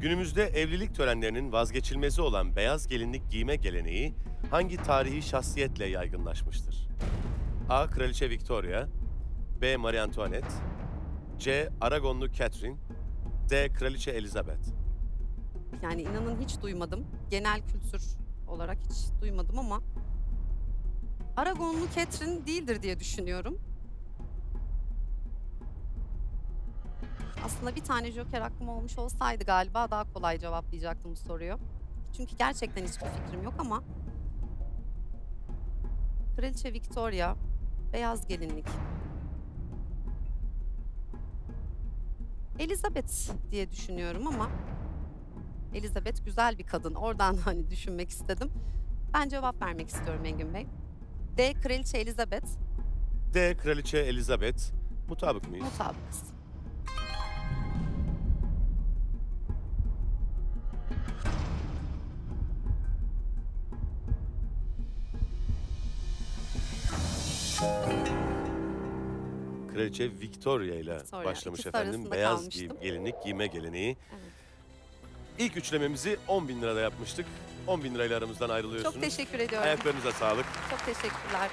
Günümüzde evlilik törenlerinin vazgeçilmezi olan beyaz gelinlik giyme geleneği hangi tarihi şahsiyetle yaygınlaşmıştır? A. Kraliçe Victoria B. Marie Antoinette C. Aragonlu Catherine D. Kraliçe Elizabeth Yani inanın hiç duymadım. Genel kültür olarak hiç duymadım ama Aragonlu Catherine değildir diye düşünüyorum. Aslında bir tane joker hakkım olmuş olsaydı galiba daha kolay cevaplayacaktım bu soruyu. Çünkü gerçekten hiçbir fikrim yok ama Kraliçe Victoria, beyaz gelinlik. Elizabeth diye düşünüyorum ama Elizabeth güzel bir kadın. Oradan hani düşünmek istedim. Ben cevap vermek istiyorum Engin Bey. D. Kraliçe Elizabeth. D. Kraliçe Elizabeth Mutabık mıyız? Mutabıkız. Kraliçe Victoria ile Victoria, başlamış ikisi efendim. arasında Beyaz kalmıştım. gelinlik giyme geleneği. Evet. İlk üçlememizi 10 bin lirada yapmıştık. 10 bin lirayla aramızdan ayrılıyorsunuz. Çok teşekkür ediyorum. Ayaklarınıza sağlık. Çok teşekkürler.